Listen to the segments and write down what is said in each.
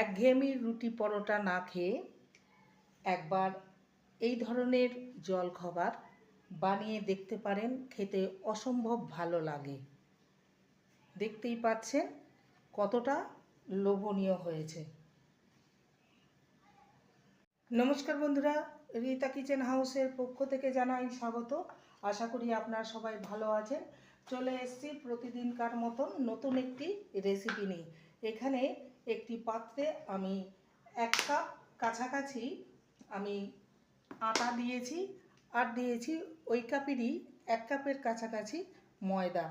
একঘেয়েমি রুটি পরোটা না খেয়ে একবার এই ধরনের জল খাবার বানিয়ে দেখতে পারেন, খেতে অসম্ভব ভালো লাগে। দেখতেই পাচ্ছেন কতটা লোভনীয় হয়েছে। নমস্কার বন্ধুরা, রীতা কিচেন হাউসের পক্ষ থেকে জানাই স্বাগত। আশা করি আপনারা সবাই ভালো আছেন। চলে এসেছি প্রতিদিনকার মতন নতুন একটি রেসিপি নিয়ে। এখানে একটি পাত্রে আমি এক কাপ কাছাকাছি আমি আটা দিয়েছি, আর দিয়েছি ওই কাপেরই এক কাপের কাছাকাছি ময়দা।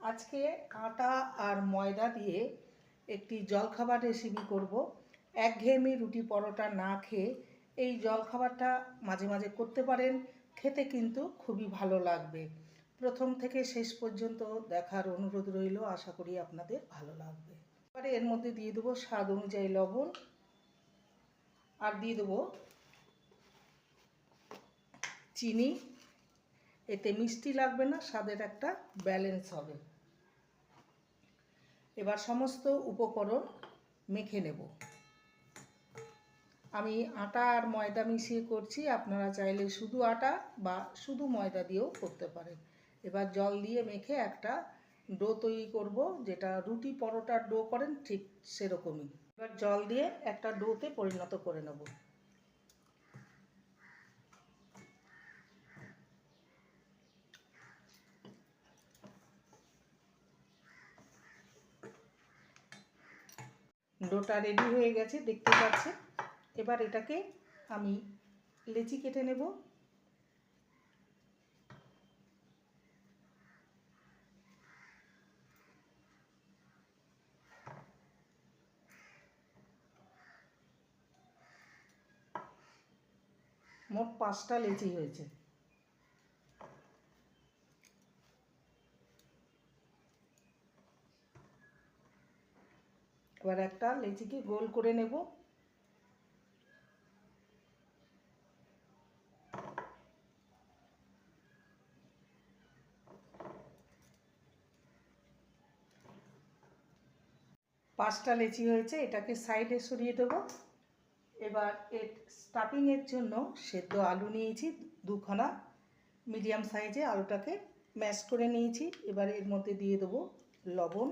আজকে আটা আর ময়দা দিয়ে একটি জলখাবার রেসিপি করব। একঘেয়েমি রুটি পরোটা না খেয়ে এই জলখাবারটা মাঝে মাঝে করতে পারেন, খেতে কিন্তু খুবই ভালো লাগবে। প্রথম থেকে শেষ পর্যন্ত দেখার অনুরোধ রইল, আশা করি আপনাদের ভালো লাগবে। এবারে এর মধ্যে দিয়ে দেবো স্বাদ অনুযায়ী লবণ। আর দিয়ে দেবো চিনি। এতে মিষ্টি লাগবে না, স্বাদের একটা ব্যালেন্স হবে। এবার সমস্ত উপকরণ মেখে নেব। আমি আটা আর ময়দা মিশিয়ে করছি, আপনারা চাইলে শুধু আটা বা শুধু ময়দা দিয়েও করতে পারেন। এবার জল দিয়ে মেখে একটা ডো তৈরি করব, যেটা রুটি পরোটার ডো করেন ঠিক সেরকমই। এবার জল দিয়ে একটা ডোতে পরিণত করে নেব। ডোটা রেডি হয়ে গেছে, দেখতে পাচ্ছেন। এবার এটাকে আমি লেচি কেটে নেব। মোট পাঁচটা লেচি হয়েছে। এবার একটা লেচিকে গোল করে নেব। পাঁচটা লেচি হয়েছে, এটাকে সাইডে সরিয়ে দেবো। এবার এর স্টাফিংয়ের জন্য সেদ্ধ আলু নিয়েছি, দুখানা মিডিয়াম সাইজে আলুটাকে ম্যাশ করে নিয়েছি। এবার এর মধ্যে দিয়ে দেবো লবণ।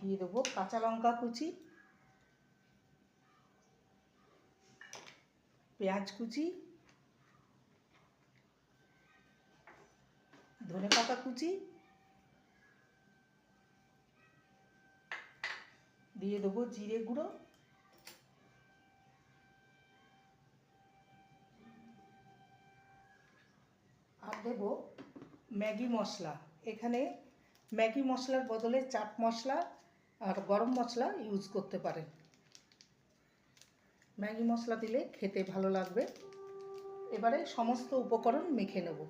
দিয়ে দেবো কাঁচা লঙ্কা কুচি, পেঁয়াজ কুচি ধনে পাতা কুচি দিয়ে দেবো জিরে গুঁড়ো। আর দেব ম্যাগি মশলা। এখানে ম্যাগি মশলার বদলে চাট মশলা আর গরম মশলা ইউজ করতে পারেন। ম্যাগি মশলা দিলে খেতে ভালো লাগবে। এবারে সমস্ত উপকরণ মেখে নেব।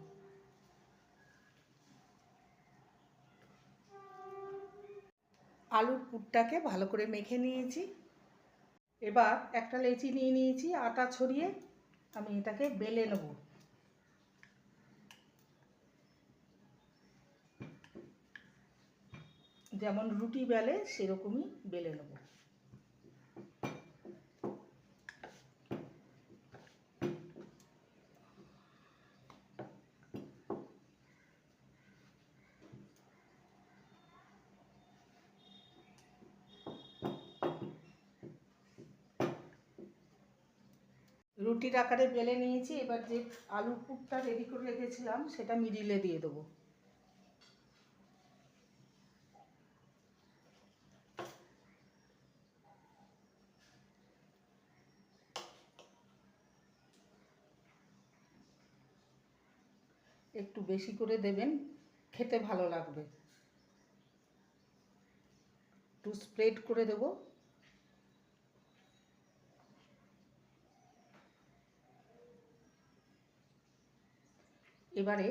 আলুর পুরটাকে ভালো করে মেখে নিয়েছি। এবার একটা লেচি নিয়ে নিয়েছি, আটা ছড়িয়ে আমি এটাকে বেলে নেব। যেমন রুটি বেলে, সেরকমই বেলে নেব। রুটির আকারে বেলে নিয়েছি, এবার যে আলু পুরটা রেডি করে রেখেছিলাম, সেটা মিডিলে দিয়ে দেবো। একটু বেশি করে দেবেন, খেতে ভালো লাগবে। একটু স্প্রেড করে দেব। এবারে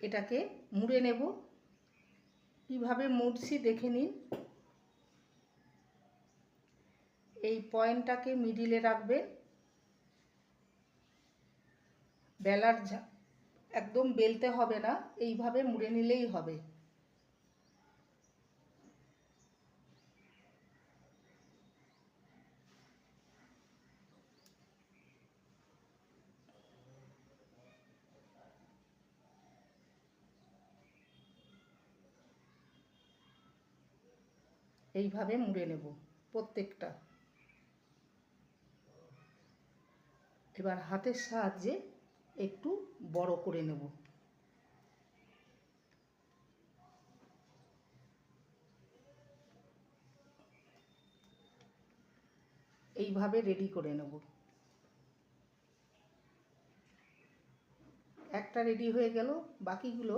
এটাকে মুড়ে নেব। কীভাবে মুড়ছি দেখে নিন। এই পয়েন্টটাকে মিডিলে রাখবেন। বেলার একদম বেলতে হবে না, এইভাবে মুড়ে নিলেই হবে। এইভাবে মুড়ে নেব প্রত্যেকটা। এবার হাতের সাহায্যে একটু বড় করে নেব। এইভাবে রেডি করে নেব। একটা রেডি হয়ে গেল, বাকিগুলো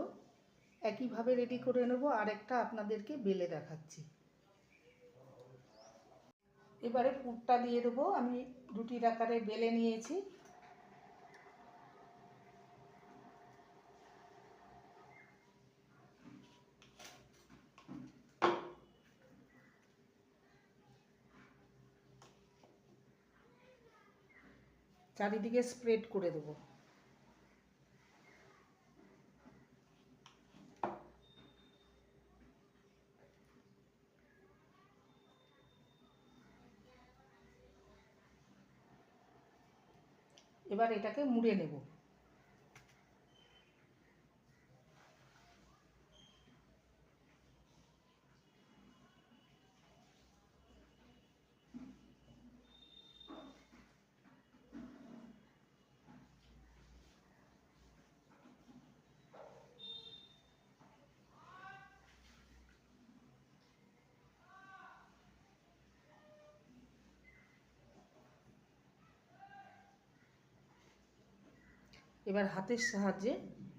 একইভাবে রেডি করে নেব আর একটা আপনাদেরকে বেলে দেখাচ্ছি। এবারে পুরটা দিয়ে দেবো। আমি রুটির আকারে বেলে নিয়েছি। চারিদিকে স্প্রেড করে দেবো। এবার এটাকে মুড়ে নেব। এবার হাতের সাহায্যে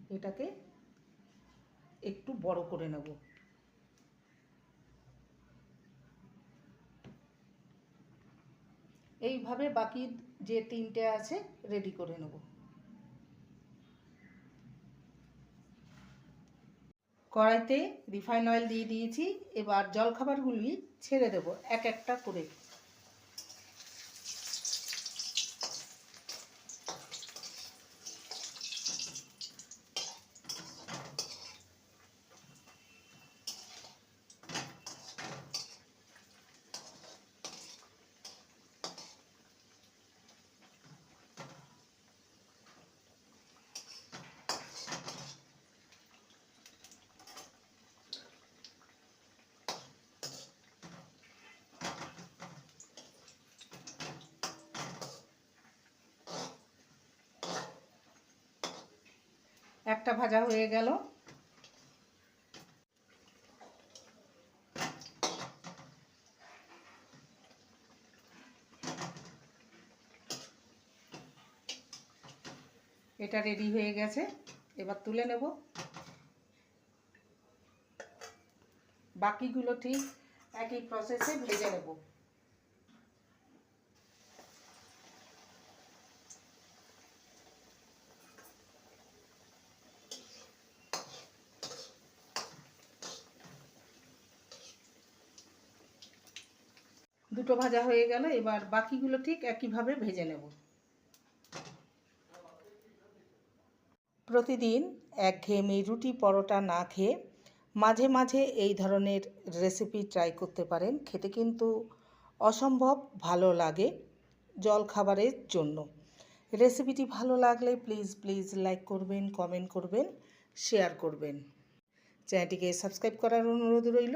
এটাকে একটু বড় করে নেব। এইভাবে বাকি যে তিনটে আছে রেডি করে নেব। কড়াইতে রিফাইন অয়েল দিয়ে দিয়েছি, এবার জলখাবারগুলি ছেড়ে দেব এক একটা করে। একটা ভাজা হয়ে গেল। এটা রেডি হয়ে গেছে। এবার তুলে নেব। বাকিগুলো ঠিক একই প্রসেসে ভেজে নেব। দুটো ভাজা হয়ে গেল, এবার বাকিগুলো ঠিক একইভাবে ভেজে নেব। প্রতিদিন একঘেয়েমি রুটি পরোটা না খেয়ে মাঝে মাঝে এই ধরনের রেসিপি ট্রাই করতে পারেন। খেতে কিন্তু অসম্ভব ভালো লাগে জল খাবারের জন্য রেসিপিটি ভালো লাগলে প্লিজ প্লিজ লাইক করবেন কমেন্ট করবেন শেয়ার করবেন। চ্যানেলটিকে সাবস্ক্রাইব করার অনুরোধ রইল।